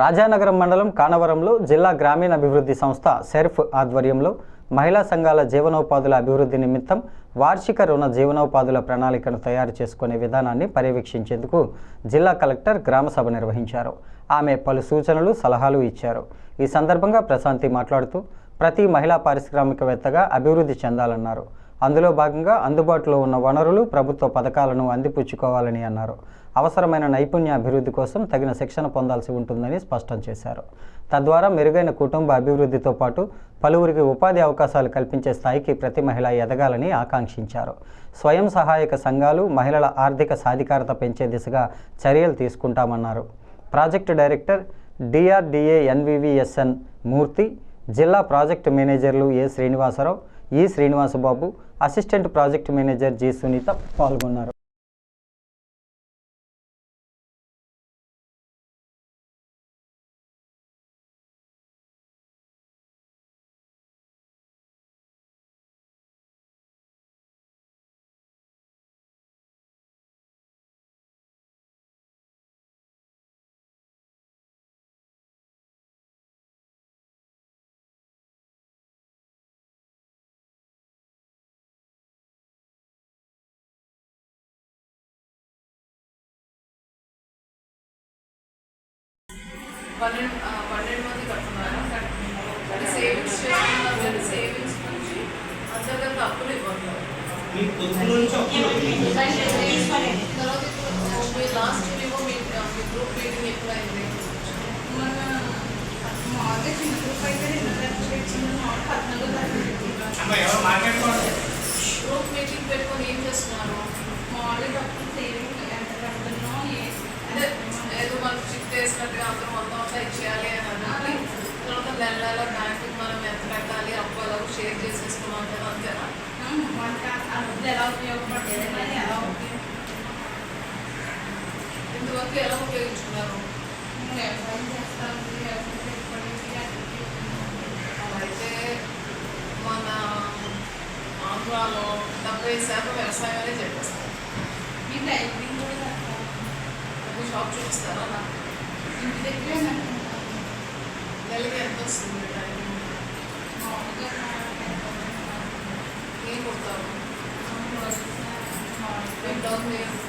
రాజానగరం మండలం కానవరంలో జిల్లా గ్రామీణాభివృద్ధి సంస్థ సెర్ఫ్ ఆధ్వర్యంలో మహిళా సంఘాల జీవనోపాధుల అభివృద్ధి నిమిత్తం వార్షిక రుణ జీవనోపాధుల ప్రణాళికను తయారు చేసుకునే విధానాన్ని పర్యవేక్షించేందుకు జిల్లా కలెక్టర్ గ్రామసభ నిర్వహించారు. ఆమె పలు సూచనలు సలహాలు ఇచ్చారు. ఈ సందర్భంగా ప్రశాంతి మాట్లాడుతూ ప్రతి మహిళా పారిశ్రామికవేత్తగా అభివృద్ధి చెందాలన్నారు. అందులో భాగంగా అందుబాటులో ఉన్న వనరులు ప్రభుత్వ పథకాలను అందిపుచ్చుకోవాలని అన్నారు. అవసరమైన నైపుణ్య అభివృద్ధి కోసం తగిన శిక్షణ పొందాల్సి ఉంటుందని స్పష్టం చేశారు. తద్వారా మెరుగైన కుటుంబ అభివృద్ధితో పాటు పలువురికి ఉపాధి అవకాశాలు కల్పించే స్థాయికి ప్రతి మహిళ ఎదగాలని ఆకాంక్షించారు. స్వయం సహాయక సంఘాలు మహిళల ఆర్థిక సాధికారత పెంచే దిశగా చర్యలు తీసుకుంటామన్నారు. Project director DRDA NVVSN Murthy జిల్లా ప్రాజెక్టు మేనేజర్లు A Srinivasarao E Srinivasababu assistant project manager G Sunitha పాల్గొన్నారు. పన్నెండు పన్నెండు మంది కట్టున్నారు. అంటే సేవింగ్స్ చేస్తున్నారు కానీ సేవింగ్స్ నుంచి అంతర్గత అప్పులు ఇవ్వట్లేదు. లాస్ట్ ఏమో మీ మీ గ్రూప్ మీటింగ్ ఎప్పుడైంది? అమ్మ ఎవరు మాట్లాడుకోండి గ్రూప్ మీటింగ్ పెట్టుకొని ఏం చేస్తున్నారు? అంటే ఏదో మనం అందరూ మొత్తం అంతా ఇచ్చేయాలి అని అన్నది తర్వాత నెల నెల బ్యాంకుకి మనం ఎంత కట్టాలి అప్పు అలాగూ షేర్ చేసేసుకున్నాం కదా అంతేనా? ఇంతవరకు ఎలా ఉపయోగించుకున్నారు? అయితే మన ఆంధ్రాలో డెబ్బై శాతం వ్యవసాయమే చెప్పేస్తారు ఒక షాప్ చూపిస్తారా? నాకు నెలకి ఎంత వస్తుంది టైం ఏం కొడతావు డౌన్ లేదు